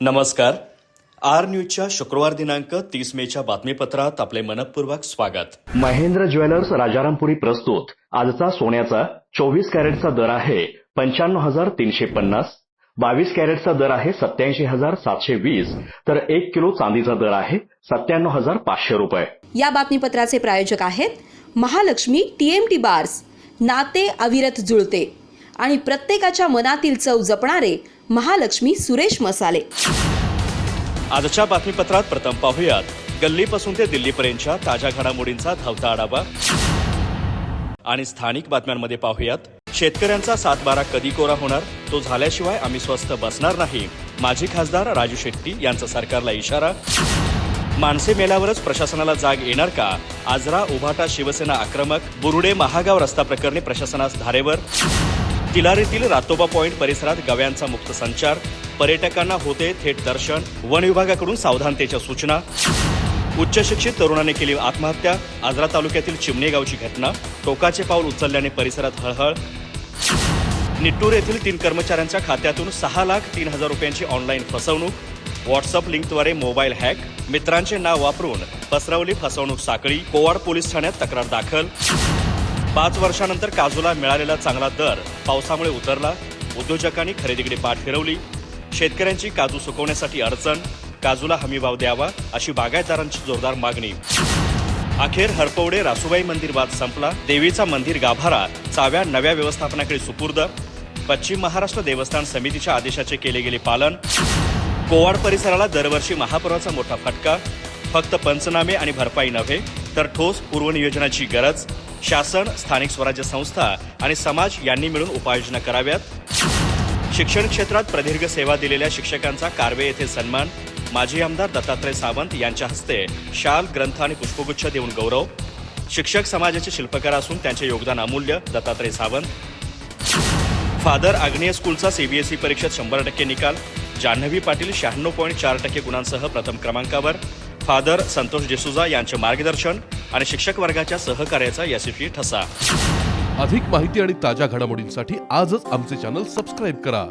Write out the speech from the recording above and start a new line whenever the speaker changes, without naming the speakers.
नमस्कार. आर न्यूजच्या शुक्रवार दिनांक तीस मेच्या बातमीपत्रात आपले मनपूर्वक स्वागत.
महेंद्र ज्वेलर्स राजारामपुरी प्रस्तुत. आजचा सोन्याचा चोवीस कॅरेटचा दर आहे पंच्याण्णव हजार तीनशे पन्नास. बावीस कॅरेटचा दर आहे सत्याऐंशी हजार सातशे वीस. तर एक किलो चांदीचा दर आहे सत्त्याण्णव हजार पाचशे रुपये.
या बातमीपत्राचे प्रायोजक आहेत महालक्ष्मी टीएमटी बार्स. नाते अविरत जुळते आणि प्रत्येकाच्या मनातील चव जपणारे महालक्ष्मी सुरेश मसाले.
आजच्या बातमीपत्रात प्रथम पाहूयात. गल्लीपासून ते दिल्लीपर्यंतच्या ताज्या घडामोडींचा धावता आढावा. आणि स्थानिक बातम्यांमध्ये पाहूयात. शेतकऱ्यांचा सातबारा कधी कोरा होणार? तो झाल्याशिवाय आम्ही स्वस्त बसणार नाही. माजी खासदार राजू शेट्टी यांचा सरकारला इशारा. माणसे मेल्यावरच प्रशासनाला जाग येणार का? आजरा उभाटा शिवसेना आक्रमक. बुरुडे महागाव रस्ता प्रकरणी प्रशासनास धारेवर. तिलारीतील रातोबा पॉइंट परिसरात गव्यांचा मुक्त संचार पर्यटकांना होते थेट दर्शन वन विभागाकडून सावधानतेच्या सूचना. उच्च शिक्षित तरुणाने केली आत्महत्या आजरा तालुक्यातील चिमणे गावची घटना टोकाचे पाऊल उचलल्याने परिसरात हळहळ. निट्टूर येथील तीन कर्मचाऱ्यांच्या खात्यातून सहा लाख तीन हजार रुपयांची ऑनलाईन फसवणूक व्हॉट्सअप लिंकद्वारे मोबाईल हॅक मित्रांचे नाव वापरून पसरवली फसवणूक साखळी कोवाड पोलीस ठाण्यात तक्रार दाखल. पाच वर्षानंतर काजूला मिळालेला चांगला दर पावसामुळे उतरला. उद्योजकांनी खरेदीकडे पाठ फिरवली. शेतकऱ्यांची काजू सुकवण्यासाठी अडचण काजूला हमीभाव द्यावा अशी बागायतदारांची जोरदार मागणी. अखेर हरपवडे रासूबाई मंदिर वाद संपला. देवीचा मंदिर गाभारा चाव्या नव्या व्यवस्थापनाकडे सुपूर्द. पश्चिम महाराष्ट्र देवस्थान समितीच्या आदेशाचे केले गेले पालन. कोवाड परिसराला दरवर्षी महापुराचा मोठा फटका. फक्त पंचनामे आणि भरपाई नव्हे तर ठोस पूर्वनियोजनाची गरज. शासन स्थानिक स्वराज्य संस्था आणि समाज यांनी मिळून उपाययोजना कराव्यात. शिक्षण क्षेत्रात प्रदीर्घ सेवा दिलेल्या शिक्षकांचा कारवे येथे सन्मान. माजी आमदार दत्तात्रय सावंत यांच्या हस्ते शाल ग्रंथ आणि पुष्पगुच्छ देऊन गौरव. शिक्षक समाजाचे शिल्पकार असून त्यांचे योगदान अमूल्य दत्तात्रय सावंत. फादर आग्नेय स्कूलचा सीबीएसई परीक्षेत शंभर टक्के निकाल. जान्हवी पाटील शहाण्णव पॉईंट चार टक्के गुणांसह प्रथम क्रमांकावर. फादर संतोष डिसुजा यांचे मार्गदर्शन. आणि शिक्षक वर्गाच्या सहकार्याचा यशस्वी ठसा.
अधिक माहिती आणि ताज्या घडामोडींसाठी आजच आमचे चॅनल सबस्क्राईब करा.